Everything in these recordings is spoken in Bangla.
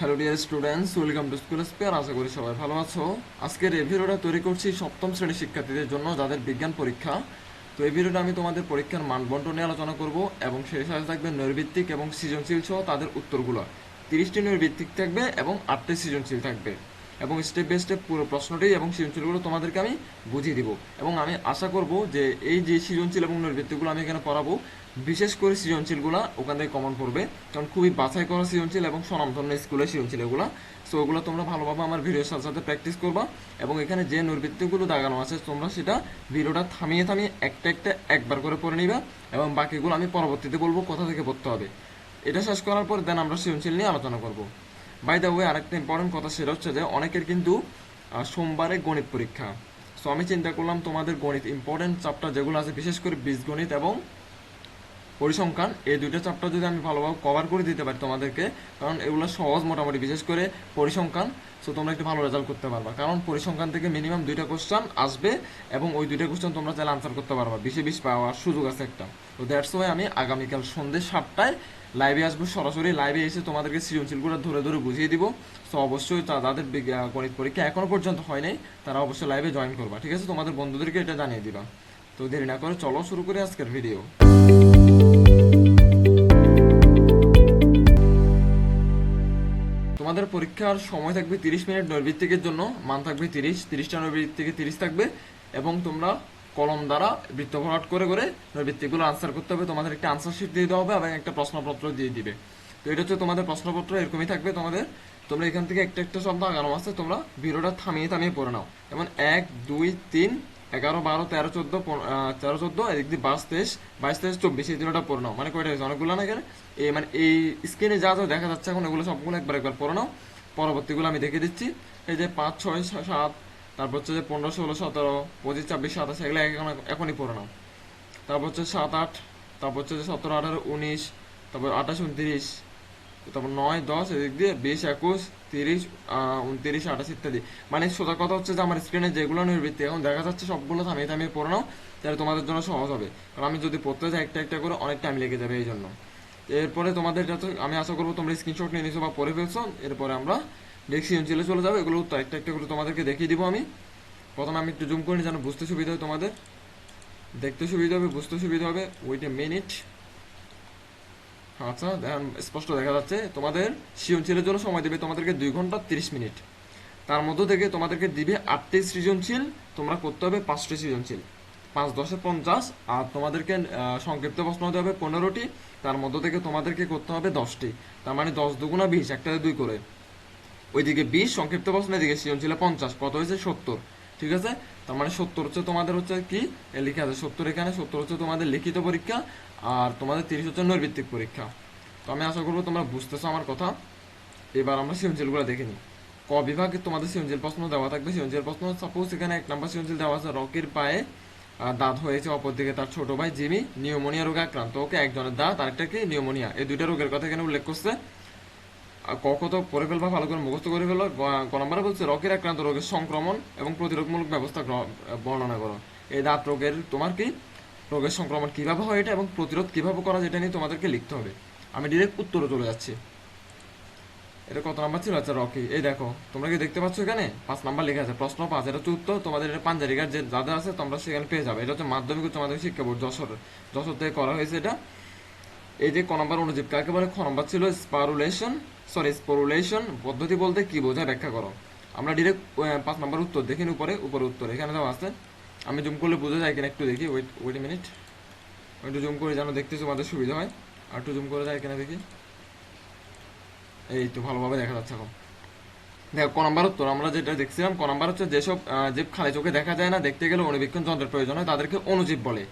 Hello dear students welcome to school spare আশা করি সবাই ভালো আছো। আজকের এই ভিডিওটা তৈরি করছি সপ্তম শ্রেণির শিক্ষার্থীদের জন্য যাদের বিজ্ঞান পরীক্ষা। তো এই ভিডিওটা আমি তোমাদের পরীক্ষার মানবন্টন নিয়ে আলোচনা করব এবং সেই সাথে থাকবে নৈর্ভিত্তিক এবং সৃজনশীল সহ তাদের উত্তরগুলো। তিরিশটি নৈর্ভিত্তিক থাকবে এবং আটটি সৃজনশীল থাকবে। এবং স্টেপ বাই স্টেপ পুরো প্রশ্নটি এবং সৃজনশীলগুলো তোমাদেরকে আমি বুঝিয়ে দিব। এবং আমি আশা করব যে এই যে সৃজনশীল এবং নৈর্ভিত্তিকগুলো আমি এখানে পড়াবো বিশেষ করে সৃজনশীলগুলো ওখান থেকে কমন পড়বে। কারণ খুবই বাছাই করা সৃজনশীল এবং স্বনামধন্য স্কুলের সৃজনশীল এগুলো। সো ওগুলো তোমরা ভালোভাবে আমার ভিডিওর সাথে সাথে প্র্যাকটিস করবা এবং এখানে যে নৈর্বৃত্তিগুলো দাগানো আছে, তোমরা সেটা ভিডিওটা থামিয়ে থামিয়ে একটা একটা একবার করে পড়ে নিবা এবং বাকিগুলো আমি পরবর্তীতে বলব কোথা থেকে পড়তে হবে। এটা শেষ করার পর দেন আমরা সৃজনশীল নিয়ে আলোচনা করব। বাই দ্য ওয়ে আরেকটা ইম্পর্টেন্ট কথা সেটা হচ্ছে যে অনেকের কিন্তু সোমবারে গণিত পরীক্ষা। সো আমি চিন্তা করলাম তোমাদের গণিত ইম্পর্টেন্ট চ্যাপ্টার যেগুলো আছে, বিশেষ করে বীজগণিত এবং পরিসংখ্যান, এই দুইটা চ্যাপ্টার যদি আমি ভালোভাবে কভার করে দিতে পারি তোমাদেরকে, কারণ এগুলো সহজ মোটামুটি, বিশেষ করে পরিসংখ্যান সো তোমরা একটু ভালো রেজাল্ট করতে পারবা। কারণ পরিসংখ্যান থেকে মিনিমাম দুইটা কোশ্চেন আসবে এবং ওই দুইটা কোশ্চেন তোমরা চাইলে আনসার করতে পারবা। বিশে বিশ পাওয়ার সুযোগ আছে একটা। তো দ্যাটস ওয়াই আমি আগামীকাল সন্ধ্যে সাতটায় লাইভে আসব। সরাসরি লাইভে এসে তোমাদেরকে সৃজনশীলগুলো ধরে ধরে বুঝিয়ে দিব। সো অবশ্যই তা- যাদের গণিত পরীক্ষা এখনও পর্যন্ত হয় নাই, তারা অবশ্যই লাইভে জয়েন করবা। ঠিক আছে? তোমাদের বন্ধুদেরকে এটা জানিয়ে দিবা। তো দেরি না করে চলো শুরু করে আজকের ভিডিও তোমাদের পরীক্ষার সময় থাকবে তিরিশ মিনিট নৈর্ভিত্তিকের জন্য, মান থাকবে তিরিশ, তিরিশটা নৈর্ভিত্তিকে তিরিশ থাকবে, এবং তোমরা কলম দ্বারা বৃত্ত ভরাট করে করে নৈর্ভিত্তিকগুলো আনসার করতে হবে। তোমাদের একটা আনসার শিট দিয়ে দেওয়া হবে এবং একটা প্রশ্নপত্র দিয়ে দিবে। তো এটা হচ্ছে তোমাদের প্রশ্নপত্র, এরকমই থাকবে তোমাদের। তোমরা এখান থেকে একটা একটা শব্দ আগানো আছে, তোমরা ভিডিওটা থামিয়ে থামিয়ে পড়ে নাও। যেমন এক, দুই, তিন এগারো, বারো, তেরো, চোদ্দ তেরো, চোদ্দ, এদিক দিয়ে বাইশ, তেইশ বাইশ, তেইশ, চব্বিশ, এই তিনটা পড়ে নাও। মানে কয়টা হয়েছে? অনেকগুলো না এখানে? এই মানে এই স্ক্রিনে যা যা দেখা যাচ্ছে এখন, এগুলো সবগুলো একবার একবার পড়ে নাও। পরবর্তীগুলো আমি দেখে দিচ্ছি। এই যে পাঁচ, ছয় সাত, তারপর হচ্ছে যে পনেরো, ষোলো, সতেরো, পঁচিশ, ছাব্বিশ, সাতাশ, এগুলো এখন এখনই পড়ে নাও। তারপর হচ্ছে সাত, আট, তারপর হচ্ছে যে সতেরো, আঠারো, উনিশ, তারপর আঠাশ, উনত্রিশ তারপর নয়, দশ এদিক দিয়ে, বিশ, একুশ, তিরিশ উনত্রিশ, আঠাশ ইত্যাদি। মানে সোজা কথা হচ্ছে যে, আমার স্ক্রিনে যেগুলো নির্বৃত্তি এখন দেখা যাচ্ছে সবগুলো থামিয়ে থামিয়ে পড়ে নাও, তাহলে তোমাদের জন্য সহজ হবে। কারণ আমি যদি পড়তে যাই, একটা একটা করে অনেক টাইম লেগে যাবে এই জন্য এরপরে তোমাদের যাতে আমি আশা করব তোমরা স্ক্রিনশট নিয়ে নিছো বা পড়ে ফেলছো। এরপরে আমরা নেক্সট সিজনশীলে চলে যাব। এগুলো উত্তর একটা একটা করে তোমাদেরকে দেখিয়ে দিব আমি। প্রথমে আমি একটু জুম করে, যেন বুঝতে সুবিধা হয় তোমাদের। দেখতে সুবিধা হবে, বুঝতে সুবিধা হবে। ওইট মিনিট আচ্ছা স্পষ্ট দেখা যাচ্ছে, তোমাদের সৃজনশীলের জন্য সময় দেবে তোমাদেরকে দুই ঘণ্টা তিরিশ মিনিট। তার মধ্য থেকে তোমাদেরকে দিবে আটটি সৃজনশীল, তোমরা করতে হবে পাঁচটি সৃজনশীল। পাঁচ, দশে পঞ্চাশ, আর তোমাদেরকে সংক্ষিপ্ত প্রশ্ন হতে হবে পনেরোটি, তার মধ্য থেকে তোমাদেরকে করতে হবে দশটি। তার মানে দশ দুগুণা বিশ, একটাতে দুই করে। ওইদিকে বিশ, সংক্ষিপ্ত প্রশ্ন, এদিকে সৃজনশীলে পঞ্চাশ, কত হয়েছে সত্তর? ঠিক আছে? তার মানে সত্তর হচ্ছে তোমাদের হচ্ছে কি? লিখে আছে সত্তর এখানে, সত্তর হচ্ছে তোমাদের লিখিত পরীক্ষা আর তোমাদের তিরিশ হচ্ছে নৈর্ভিত্তিক পরীক্ষা। তো আমি আশা করব তোমরা বুঝতেছো আমার কথা। এবার আমরা সৃজনশীলগুলো দেখে নিই। ক বিভাগে তোমাদের সৃজনশীল প্রশ্ন দেওয়া থাকবে। সৃজনশীল প্রশ্ন সাপোজ এখানে এক নাম্বার সৃজনশীল দেওয়া আছে, রকির পায়ে দাঁত হয়েছে, অপরদিকে তার ছোট ভাই জিমি, নিউমোনিয়া রোগে আক্রান্ত। ওকে একজনের দাঁত, আরেকটা কি? নিউমোনিয়া। এই দুইটা রোগের কথা এখানে উল্লেখ করছে। ক কত পড়ে ফেলবা ভালো করে মুখস্থ করে ফেলো। ক বলছে রকের আক্রান্ত রোগের সংক্রমণ এবং প্রতিরোধমূলক ব্যবস্থা বর্ণনা করো। এই দাঁত রোগের, তোমার কি? রোগের সংক্রমণ কীভাবে হয় এটা এবং প্রতিরোধ কীভাবে করা যেটা নিয়ে তোমাদেরকে লিখতে হবে। আমি ডিরেক্ট উত্তরে চলে যাচ্ছি। এটা কত নাম্বার ছিল? আচ্ছা রকি, এই দেখো, তোমরা কি দেখতে পাচ্ছ এখানে? পাঁচ নাম্বার লেখা আছে, প্রশ্ন পাঁচ, এটা হচ্ছে উত্তর। তোমাদের এটা পাঞ্জারিকার যে যাদের আছে তোমরা সেখানে পেয়ে যাবে। এটা হচ্ছে মাধ্যমিক উচ্চ শিক্ষা বোর্ড, যশোর যশোর থেকে করা হয়েছে এটা। এই যে ক নম্বর অনুজীব, কাকে বলে খ ছিল স্পারুলেশন? সরি স্পোরুলেশন পদ্ধতি বলতে কি বোঝায়? ব্যাখ্যা করো। আমরা ডিরেক্ট পাঁচ নম্বর উত্তর দেখিনি উপরে উপরে উত্তর, এখানে দেওয়া আছে। আমি জুম করলে বোঝা যায় কিনা একটু দেখি। ওয়েট ওয়েট মিনিট একটু জুম করে যেন দেখতে তোমাদের সুবিধা হয়। আর একটু জুম করে যায় কিনা দেখি। এই তো ভালোভাবে দেখা যাচ্ছে এখন। দেখো, ক নাম্বার উত্তর, আমরা যেটা দেখছিলাম, ক নাম্বার হচ্ছে যেসব জীব খালি চোখে দেখা যায় না, দেখতে গেলে অনুবীক্ষণ যন্ত্রের প্রয়োজন হয়, তাদেরকে অনুজীব বলে।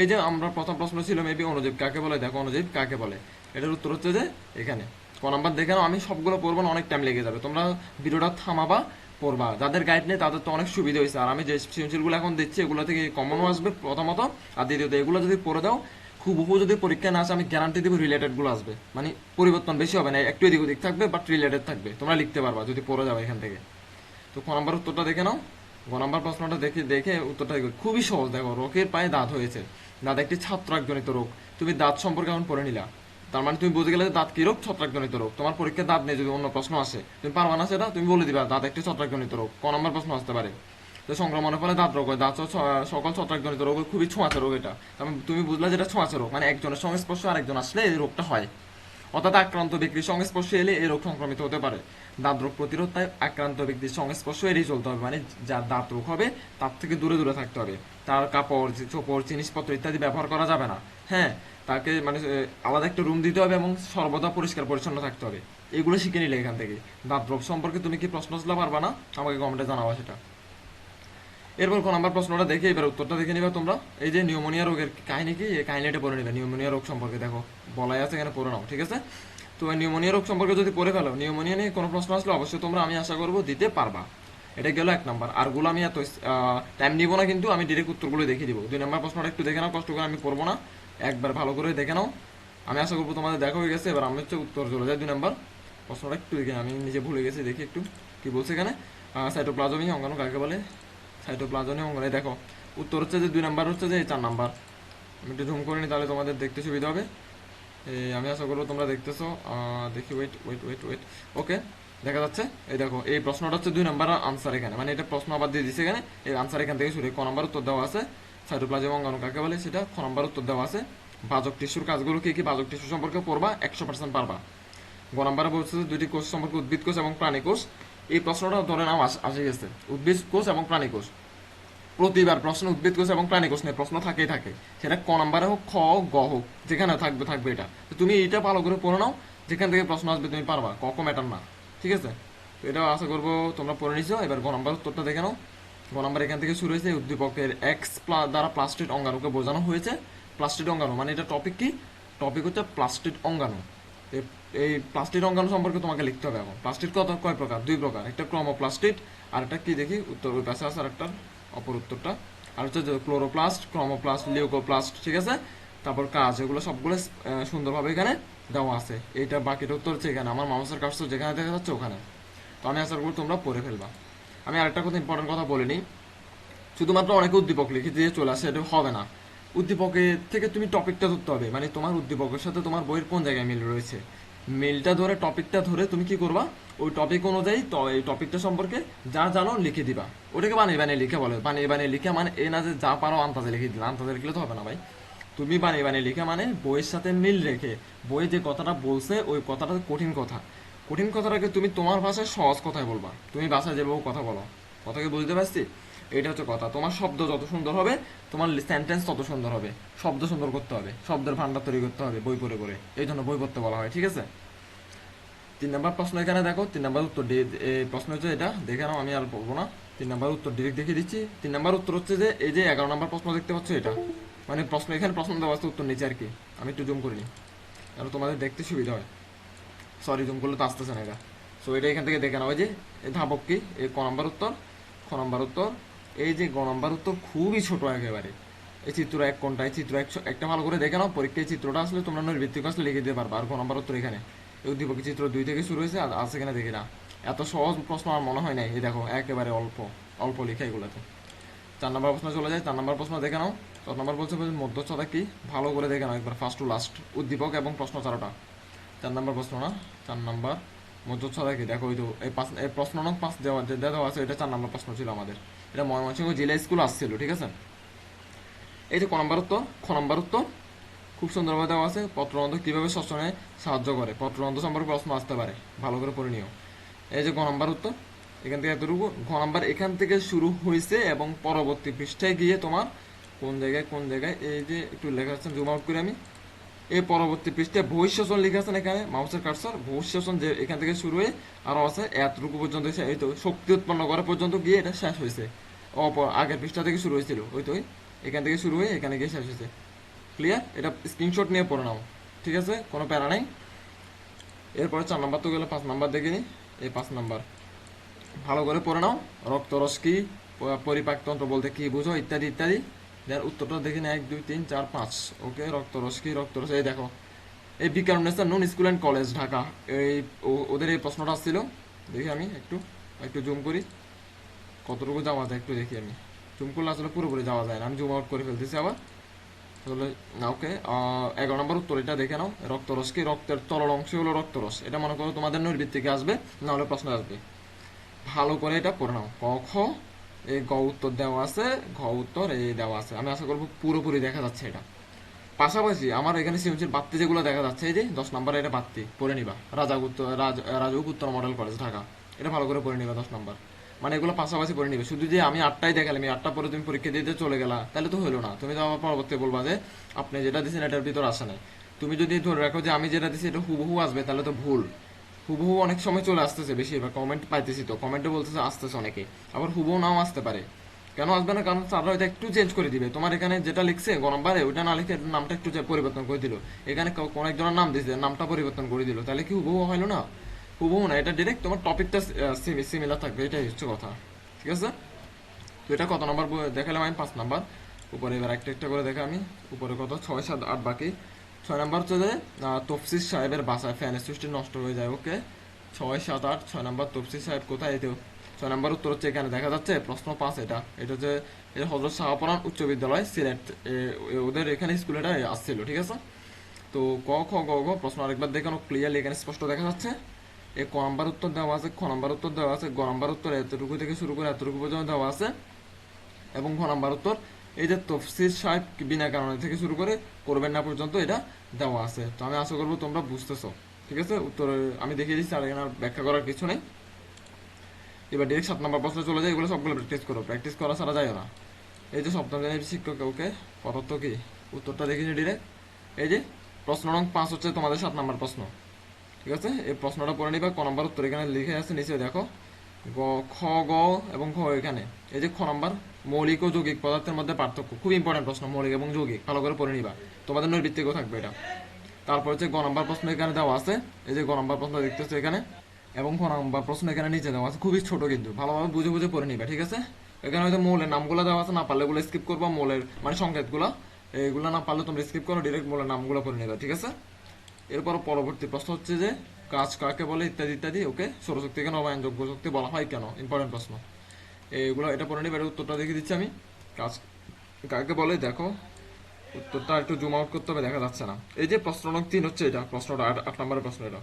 এই যে আমরা প্রথম প্রশ্ন ছিল মেবি অনুজীব কাকে বলে? দেখো অনুজীব কাকে বলে? এটার উত্তর হচ্ছে যে এখানে। ক নাম্বার দেখে নাও, আমি সবগুলো পড়ব না অনেক টাইম লেগে যাবে। তোমরা ভিডিওটা থামাবা পড়বা। যাদের গাইড নেই তাদের তো অনেক সুবিধা হয়েছে। আর আমি যে সৃজনশীলগুলো এখন দিচ্ছি এগুলো থেকে কমনও আসবে প্রথমত। আর দ্বিতীয়ত এগুলো যদি পড়ে দাও হুবহু যদি পরীক্ষা না আসে আমি গ্যারান্টি দিব রিলেটেডগুলো আসবে। মানে পরিবর্তন বেশি হবে না একটু এদিক ওদিক থাকবে বাট রিলেটেড থাকবে। তোমরা লিখতে পারবা যদি পড়ে যাও এখান থেকে। তো ক নাম্বার উত্তরটা দেখে নাও। গ প্রশ্নটা দেখে দেখে উত্তরটা খুবই সহজ, দেখো, রোগের পায়ে দাঁত হয়েছে। দাঁত একটি ছাত্র একজনিত রোগ। তুমি দাঁত সম্পর্কে এখন পড়ে নিলা। তার মানে তুমি বুঝে গেলে দাঁত কি রোগ? ছত্রাকজনিত রোগ। তোমার পরীক্ষায় দাঁত নেই, যদি অন্য প্রশ্ন আসে। তুমি পারবা না সেটা? তুমি বলে দিবা, দাঁত একটি ছত্রাকজনিত রোগ। ক নম্বর প্রশ্ন আসতে পারে? তো সংক্রমণের ফলে দাঁত রোগ হয়। দাঁত সকল ছত্রাকজনিত রোগ খুবই ছোঁয়াচে রোগ এটা। মানে তুমি বুঝলে যেটা ছোঁয়াচে রোগ। মানে একজনের সংস্পর্শ আরেকজন আসলে এই রোগটা হয়। অর্থাৎ আক্রান্ত ব্যক্তির সংস্পর্শে এলে এই রোগ সংক্রমিত হতে পারে। দাঁত রোগ প্রতিরোধ তাই আক্রান্ত ব্যক্তির সংস্পর্শ এড়িয়ে চলতে হবে মানে যার দাঁত রোগ হবে তার থেকে দূরে দূরে থাকতে হবে। তার কাপড়, চোপড়, জিনিসপত্র ইত্যাদি ব্যবহার করা যাবে না। হ্যাঁ তাকে মানে আলাদা একটা রুম দিতে হবে এবং সর্বদা পরিষ্কার পরিচ্ছন্ন থাকতে হবে। এগুলো শিখে নিলে এখান থেকে। দাঁত রোগ সম্পর্কে তুমি কি প্রশ্ন আসলে পারবা না? আমাকে কমেন্টে জানাবা সেটা। এরপর কোন নাম্বার প্রশ্নটা দেখে, এবার উত্তরটা দেখে নিবা তোমরা। এই যে নিউমোনিয়া রোগের কাহিনী কি? এই কাহিনীটা পড়ে নিবে। নিউমোনিয়া রোগ সম্পর্কে দেখো, বলাই আছে এখানে, পড়ে নাও, ঠিক আছে? তো নিউমোনিয়া রোগ সম্পর্কে যদি পড়ে ফেলো, নিউমোনিয়া নিয়ে কোনো প্রশ্ন আসলে অবশ্যই তোমরা, আমি আশা করব, দিতে পারবা। এটা গেল এক নাম্বার। আরগুলো আমি এত টাইম নিব না কিন্তু, আমি ডিরেক্ট উত্তরগুলো দেখিয়ে দিব দুই নাম্বার প্রশ্নটা একটু দেখে নাও, কষ্ট করে আমি করব না। একবার ভালো করে দেখে নাও। আমি আশা করব তোমাদের দেখা হয়ে গেছে, এবার আমি হচ্ছে উত্তর চলে যাই। দুই নাম্বার প্রশ্নটা একটু দেখে আমি নিজে ভুলে গেছি, দেখি একটু। কি বলছে এখানে? সাইটোপ্লাজমি অঙ্গাণু কাকে বলে? সাইটোপ্লাজমি অঙ্গাণু দেখো। উত্তর হচ্ছে যে দুই নাম্বার, হচ্ছে যে চার নাম্বার। আমি একটু জুম করে নিই তাহলে তোমাদের দেখতে সুবিধা হবে। এই, আমি আশা করব তোমরা দেখতেছো। দেখি wait wait wait wait okay দেখা যাচ্ছে। এই দেখো, এই প্রশ্নটা হচ্ছে দুই নাম্বার আনসার এখানে। মানে এটা প্রশ্ন আবার দিয়ে দিছে এখানে। এই আনসার এখান থেকে শুরু ক নাম্বার উত্তর দেওয়া আছে। সাইটোপ্লাজম অঙ্গাণু কাকে বলে সেটা? খ নাম্বার উত্তর দেওয়া আছে। বাজক টিস্যুর কাজগুলো কি কি? বাজক টিস্যু সম্পর্কে পড়বা, একশো পার্সেন্ট পারবা। গ নাম্বারে বলছে দুইটি কোষ সম্পর্কে উদ্ভিদ কোষ এবং প্রাণী কোষ। এই প্রশ্নটা ধরে নাও আসে গেছে। উদ্ভিদ কোষ এবং প্রাণী কোষ। প্রতিবার প্রশ্ন, উদ্ভিদ কোষ এবং প্রাণী কোষ নিয়ে প্রশ্ন থাকেই থাকে। সেটা ক নাম্বারে হোক, খ গ হোক, যেখানে থাকবে থাকবে এটা। তো তুমি এটা ভালো করে পড়ে নাও, যেখান থেকে প্রশ্ন আসবে তুমি পারবা। ক ক ম্যাটার না। ঠিক আছে? তো এটা আশা করব তোমরা পড়ে নিছো। এবার গ নাম্বার উত্তরটা দেখে নাও। গ নাম্বার এখান থেকে শুরু হয়েছে। উদ্দীপকের এক্স দ্বারা প্লাস্টিক অঙ্গাণুকে বোঝানো হয়েছে। প্লাস্টিক অঙ্গাণু মানে এটা টপিক কি? টপিক হচ্ছে প্লাস্টিক অঙ্গাণু। এই প্লাস্টিক অঙ্গাণু সম্পর্কে তোমাকে লিখতে হবে এখন। প্লাস্টিক কত কয় প্রকার? দুই প্রকার। একটা ক্রোমোপ্লাস্টিক আর একটা কি দেখি? উত্তর ওই পাশে আছে একটা অপর উত্তরটা। আর হচ্ছে ক্লোরোপ্লাস্ট ক্রমোপ্লাস্ট লিওকোপ্লাস্ট ঠিক আছে? তারপর কাজ, এগুলো সবগুলো সুন্দরভাবে এখানে দেওয়া আছে। এইটা বাকিটা উত্তর হচ্ছে এখানে। আমার মাউসের কাজ যেখানে দেখা যাচ্ছে ওখানে। তো আমি আশা করব তোমরা পড়ে ফেলবা। আমি আরেকটা কথা ইম্পর্টেন্ট কথা বলিনি। শুধুমাত্র অনেকে উদ্দীপক লিখে দিয়ে চলে আসে, এটা হবে না। উদ্দীপকের থেকে তুমি টপিকটা ধরতে হবে। মানে তোমার উদ্দীপকের সাথে তোমার বইয়ের কোন জায়গায় মিল রয়েছে? মিলটা ধরে, টপিকটা ধরে তুমি কি করবা? ওই টপিক অনুযায়ী এই টপিকটা সম্পর্কে যা জানো লিখে দিবা। ওটাকে বানিয়ে বানিয়ে লিখে বলে। বানিয়ে বানিয়ে লিখে মানে এ না যে যা পারো আন্তাজে লিখে দিলা আন্তাজে লিখলে তো হবে না ভাই। তুমি বানিয়ে বানিয়ে লিখে মানে বইয়ের সাথে মিল রেখে বই যে কথাটা বলছে, ওই কথাটা কঠিন কথা। কঠিন কথাটাকে তুমি তোমার ভাষায় সহজ কথায় বলবা। তুমি ভাষায় যেভাবে কথা বলো। কথাকে বুঝতে পারছি? এটা হচ্ছে কথা। তোমার শব্দ যত সুন্দর হবে, তোমার সেন্টেন্স তত সুন্দর হবে। শব্দ সুন্দর করতে হবে, শব্দের ভান্ডার তৈরি করতে হবে বই পড়ে পড়ে। এই জন্য বই পড়তে বলা হয়, ঠিক আছে? তিন নম্বর প্রশ্ন এখানে দেখো, তিন নম্বর উত্তর প্রশ্ন হচ্ছে এটা, দেখে নাও, আমি আর বলব না। তিন নম্বর উত্তর ডিরেক্ট দেখিয়ে দিচ্ছি। তিন নম্বর উত্তর হচ্ছে যে, এই যে এগারো নম্বর প্রশ্ন দেখতে পাচ্ছ এটা মানে প্রশ্ন, এখানে প্রশ্ন দেওয়া আছে উত্তর নিচে আর কি। আমি একটু জুম করিনি। কারণ তোমাদের দেখতে সুবিধা হয়। সরি জুম করলে তো আসতেছে না এটা সো এটা এখান থেকে দেখে নাও যে ধাপক কি? এই ক নম্বর উত্তর, খ নম্বর উত্তর এই যে গ নম্বর উত্তর খুবই ছোট একেবারে। এই চিত্র এক কোনটা? এই চিত্র এক একটা ভালো করে দেখে নাও, পরীক্ষায় চিত্রটা আসলে তোমরা নৈর্ভিত্তিক আসলে লিখে দিতে পারবা। আর গ উত্তর এখানে। এই উদ্দীপক চিত্র দুই থেকে শুরু হয়েছে, আর আছে এখানে দেখি না এত সহজ প্রশ্ন আমার মনে হয় নাই। এই দেখো, একেবারে অল্প অল্প লেখা এগুলোতে। চার নম্বর প্রশ্ন চলে যায়, চার নম্বর প্রশ্ন দেখে নাও। চার নম্বর বলছে যে মধ্যচ্ছদা কি? ভালো করে দেখে নাও একবার ফার্স্ট টু লাস্ট উদ্দীপক এবং প্রশ্ন চারোটা চার নম্বর প্রশ্ন না? চার নম্বর মধ্য মধ্যচ্ছদা কি? দেখো ওই তো এই পাঁচ এই প্রশ্ন নং, পাঁচ দেওয়া দেওয়া আছে, এটা চার নম্বর প্রশ্ন ছিল আমাদের। এটা ময়মনসিংহ জেলা স্কুল আসছিল, ঠিক আছে? এই যে ক নম্বর উত্তর, খ নম্বর উত্তর। খুব সুন্দরভাবে দেওয়া আছে পত্রবন্ধ কীভাবে শ্বসনে সাহায্য করে? পত্রবন্ধ সম্পর্কে প্রশ্ন আসতে পারে, ভালো করে পড়ে নিও। এই যে গ নম্বর উত্তর, এখান থেকে এতটুকু। ঘ এখান থেকে শুরু হয়েছে এবং পরবর্তী পৃষ্ঠায় গিয়ে তোমার কোন জায়গায় কোন জায়গায়, এই যে একটু লেখা আছে জুম আউট করে আমি। এই পরবর্তী পৃষ্ঠায় ভবিষ্যসন লেখা আছে না এখানে? মাউসের কার্সর ভবিষ্যসন যে এখান থেকে শুরু হয়ে আরও আছে, এতটুকু পর্যন্ত এসে এই তো শক্তি উৎপন্ন করা পর্যন্ত গিয়ে এটা শেষ হয়েছে। অপর আগের পৃষ্ঠা থেকে শুরু হয়েছিল। ওই তো এখান থেকে শুরু হয়ে এখানে গিয়ে শেষ হয়েছে। ক্লিয়ার এটা স্ক্রিনশট নিয়ে পড়ে নাও। ঠিক আছে? কোনো প্যারা নাই। এরপরে চার নাম্বার তো গেলে, পাঁচ নাম্বার দেখে নি। এই পাঁচ নাম্বার। ভালো করে পড়ে নাও। রক্তরস কি, পরিপাকতন্ত্র বলতে কি বুঝো, ইত্যাদি ইত্যাদি। দেন উত্তরটা দেখে নিই এক, দুই, তিন, চার, পাঁচ। ওকে রক্তরস কি রক্তরস এই দেখো, এই বিকারুন্নেসা নুন স্কুল অ্যান্ড কলেজ, ঢাকা। এই ওদের এই প্রশ্নটা আসছিল। দেখি আমি একটু একটু জুম করি। কতটুকু যাওয়া যায় একটু দেখি আমি। জুম করলে আসলে পুরোপুরি যাওয়া যায় না। আমি জুম আউট করে ফেলতেছি আবার। তাহলে, না, ওকে এগারো নম্বর উত্তর এটা দেখে নাও। রক্তরস কি রক্তের তরল অংশ হলো রক্তরস এটা মনে করো তোমাদের নৈর্বৃত্ত থেকে আসবে না হলে প্রশ্ন আসবে। ভালো করে এটা পড়ে নাও। ক, খ এই গ উত্তর দেওয়া আছে, ঘ উত্তর এই দেওয়া আছে। আমি আশা করব পুরোপুরি দেখা যাচ্ছে এটা। পাশাপাশি আমার এখানে সিমসির বাত্তি যেগুলো দেখা যাচ্ছে, এই যে দশ নম্বর এটা বাত্তি, পড়ে নিবা। রাজা উত্তর রাজ- রাজউক উত্তর মডেল কলেজ, ঢাকা। এটা ভালো করে পড়ে নিবা দশ নম্বর। মানে এগুলো পাশাপাশি পড়ে নিবে। শুধু যে আমি আটটাই দেখালাম, এই আটটা পরে তুমি পরীক্ষা দিতে চলে গেলা, তাহলে তো হলো না। তুমি তো আমার পরবর্তী বলবা যে আপনি যেটা দিচ্ছেন এটার ভিতর আসে নাই। তুমি যদি ধরে রাখো যে আমি যেটা দিচ্ছি এটা হুবহু আসবে, তাহলে তো ভুল। হুবহু অনেক সময় চলে আসতেছে বেশিরভাগ কমেন্ট পাইতেছি তো। কমেন্টে বলতেছে, আসতেছে অনেকে। আবার হুবহু নাও আসতে পারে। কেন আসবে না? কারণ স্যাররা হয়তো একটু চেঞ্জ করে দিবে। তোমার এখানে যেটা লিখছে, গ নাম্বারে, ওইটা না লিখে নামটা একটু পরিবর্তন করে দিল। এখানে কোন একজনের নাম দিয়েছে নামটা পরিবর্তন করে দিল। তাহলে কি হুবহু হইল না? হুবহু না, এটা ডিরেক্ট তোমার টপিকটা সিমিলার থাকবে। এটাই হচ্ছে কথা। ঠিক আছে? তো এটা কত নম্বর দেখালাম আমি? পাঁচ নাম্বার। উপরে এবার একটা একটা করে দেখা আমি। উপরে কত? ছয়, সাত, আট বাকি। ছয় নাম্বার আহ, তফসির সাহেবের বাসায়। ফ্যানের সুইচটি নষ্ট হয়ে যায় ওকে? ছয় সাত আট ছয় নাম্বার তফসির সাহেব কোথায় এতেও? ছয় নাম্বার উত্তর হচ্ছে এখানে দেখা যাচ্ছে প্রশ্ন পাঁচ এটা। এটা হচ্ছে এটা হজরত শাহপরান উচ্চ বিদ্যালয় সিলেট। ওদের এখানে স্কুল এটা আসছিল ঠিক আছে? তো ক খ গ ঘ প্রশ্ন আরেকবার দেখানো ক্লিয়ারলি এখানে স্পষ্ট দেখা যাচ্ছে। এ ক নাম্বার উত্তর দেওয়া আছে খ নাম্বার উত্তর দেওয়া আছে গ নাম্বার উত্তর এতটুকু থেকে শুরু করে এতটুকু পর্যন্ত দেওয়া আছে। এবং ঘ নাম্বার উত্তর এই যে তফসির সাহেব বিনা কারণে থেকে শুরু করে করবেন না পর্যন্ত এটা দেওয়া আছে। তো আমি আশা করব তোমরা বুঝতেছো। ঠিক আছে? উত্তর আমি দেখিয়ে দিচ্ছি, আর এখানে ব্যাখ্যা করার কিছু নেই। এবার ডিরেক্ট সাত নম্বর প্রশ্ন চলে যায় এগুলো সবগুলো প্র্যাকটিস করো। প্র্যাকটিস করা ছাড়া যায় না। এই যে সপ্তম শ্রেণির শিক্ষক ওকে পদার্থ কি? উত্তরটা দেখিয়েছি ডিরেক্ট এই যে প্রশ্ন নং পাঁচ হচ্ছে তোমাদের সাত নম্বর প্রশ্ন। ঠিক আছে? এই প্রশ্নটা পড়ে নিবা, ক নম্বর উত্তর এখানে লিখে আছে, নিচে দেখো। গ, খ, গ এবং ঘ এখানে। এই যে খ নম্বর মৌলিক ও যৌগিক পদার্থের মধ্যে পার্থক্য। খুব ইম্পর্টেন্ট প্রশ্ন, মৌলিক এবং যৌগিক। ভালো করে পড়ে নিবা। তোমাদের নৈর্বৃত্তিকও থাকবে এটা। তারপর হচ্ছে গ নম্বর প্রশ্ন এখানে দেওয়া আছে। এই যে গ নম্বর প্রশ্ন দেখতেছো এখানে। এবং খ নম্বর প্রশ্ন এখানে নিচে দেওয়া আছে। খুবই ছোট কিন্তু। ভালোভাবে বুঝে বুঝে পড়ে নিবা, ঠিক আছে? এখানে হয়তো মৌলের নামগুলো দেওয়া আছে, না পারলে এগুলো স্কিপ করবা। মৌলের মানে সংকেতগুলো। এইগুলো না পারলে তোমরা স্কিপ করো ডিরেক্ট মৌলের নামগুলো পড়ে নিবা, ঠিক আছে? এরপর পরবর্তী প্রশ্ন হচ্ছে যে, কাজ কাকে বলে, ইত্যাদি ইত্যাদি, ওকে? সৌরশক্তিকে নবায়নযোগ্য শক্তি বলা হয় কেন? ইম্পর্টেন্ট প্রশ্ন। এইগুলো এটা পড়ে এটার উত্তরটা দেখিয়ে দিচ্ছি আমি। কাজ, কাকে বলে, দেখো। উত্তরটা একটু জুম আউট করতে হবে, দেখা যাচ্ছে না। এই যে প্রশ্ন নং তিন হচ্ছে এটা, প্রশ্নটা আট নম্বরের প্রশ্ন এটা।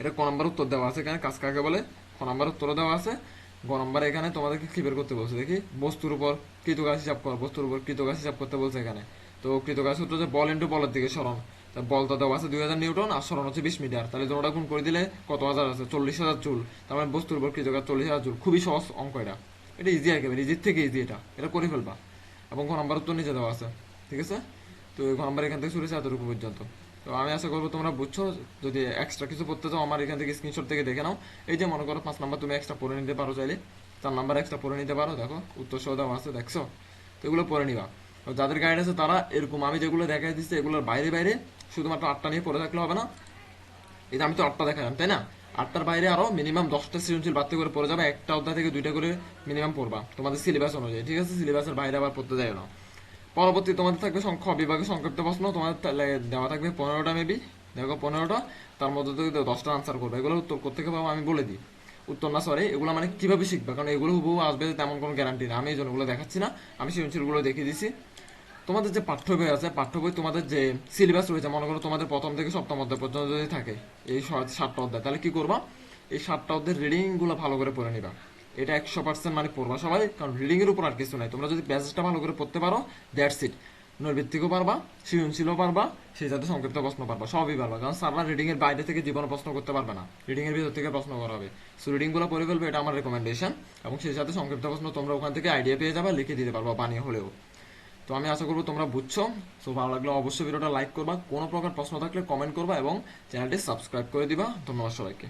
এটা ক নম্বর উত্তর দেওয়া আছে এখানে, কাজ কাকে বলে? ক নম্বর উত্তর দেওয়া আছে। গ নম্বরে এখানে তোমাদেরকে কি বের করতে বলছে, দেখি। বস্তুর উপর কৃতকাজ হিসাব করো, বস্তুর উপর কৃতকাজ হিসাব করতে বলছে এখানে। তো কৃতকাজ সূত্র যে বল ইন্টু বলের দিকে সরণ। বলটা দেওয়া আছে দুই হাজার নিউটন আর সরণ হচ্ছে বিশ মিটার। তাহলে তোমরা গুণ করে দিলে কত হাজার আছে? চল্লিশ হাজার চুল তার মানে বস্তুর উপর কৃতকাজ চল্লিশ হাজার চুল খুবই সহজ অঙ্ক এটা। এটা ইজি একেবারে ইজির থেকে ইজি এটা। এটা করে ফেলবা। এবং ঘ নম্বর উত্তর নিচে দেওয়া আছে। ঠিক আছে? তো ঘ নম্বর এখান থেকে হয়েছে এতটুকু পর্যন্ত। তো আমি আশা করব তোমরা বুঝছ, যদি এক্সট্রা কিছু পড়তে চাও, আমার এখান থেকে স্ক্রিনশট থেকে দেখে নাও। এই যে মনে করো পাঁচ নাম্বার তুমি এক্সট্রা পড়ে নিতে পারো চাইলে। চার নাম্বার এক্সট্রা পড়ে নিতে পারো। দেখো, উত্তর সহ দেওয়া আছে, দেখছ? তো এগুলো পড়ে নিবা। যাদের গাইড আছে তারা এরকম, আমি যেগুলো দেখাই দিচ্ছি এগুলোর বাইরে বাইরে শুধুমাত্র আটটা নিয়ে পড়ে থাকলে হবে না। এই যে আমি তো আটটা দেখালাম, তাই না? আটটার বাইরে আরও মিনিমাম দশটা সৃজনশীল বাড়তে করে পড়ে যাবে, একটা অধ্যায় থেকে দুইটা করে মিনিমাম পড়বা, তোমাদের সিলেবাস অনুযায়ী, ঠিক আছে? সিলেবাসের বাইরে আবার পড়তে যায় না। পরবর্তী তোমাদের থাকবে সংখ্যা, বিভাগে সংক্ষিপ্ত প্রশ্ন, তোমাদের দেওয়া থাকবে পনেরোটা মেবি দেখো পনেরোটা, তার মধ্যে থেকে দশটা আনসার করবে, এগুলো উত্তর করতে পাবো আমি বলে দিই। উত্তর না সরি এগুলো মানে কীভাবে শিখবে? কারণ এগুলো হুবহু আসবে, তেমন কোনো গ্যারান্টি না। আমি এই জন্যগুলো দেখাচ্ছি না, আমি সৃজনশীলগুলো দেখিয়ে দিছি। তোমাদের যে পাঠ্য বই আছে, পাঠ্য বই তোমাদের যে সিলেবাস রয়েছে, মনে করো তোমাদের প্রথম থেকে সপ্তম অধ্যায় পর্যন্ত যদি থাকে, এই সাতটা অধ্যায়, তাহলে কি করবা? এই সাতটা অধ্যায়ের রিডিংগুলো ভালো করে পড়ে নিবা। এটা একশো পার্সেন্ট মানে পড়বা সবাই, কারণ রিডিং এর উপর আর কিছু নাই। তোমরা যদি প্যাসেজটা ভালো করে পড়তে পারো দ্যাটস ইট নৈর্ভিত্তিকও পারবা, সৃজনশীলও পারবা, সেই সাথে সংক্ষিপ্ত প্রশ্ন পারবা, সবই পারবা। কারণ সাররা রিডিং এর বাইরে থেকে জীবন প্রশ্ন করতে পারবে না। রিডিং এর ভিতর থেকে প্রশ্ন করা হবে। সো রিডিংগুলো পড়ে ফেলবে, এটা আমার রেকমেন্ডেশন এবং সেই সাথে সংক্ষিপ্ত প্রশ্ন তোমরা ওখান থেকে আইডিয়া পেয়ে যাবে, লিখে দিতে পারবা বানিয়ে হলেও। তো আমি আশা করব তোমরা বুঝছ। সো ভালো লাগলে অবশ্যই ভিডিওটা লাইক করবা। কোনো প্রকার প্রশ্ন থাকলে কমেন্ট করবা এবং চ্যানেলটি সাবস্ক্রাইব করে দিবা। ধন্যবাদ সবাইকে।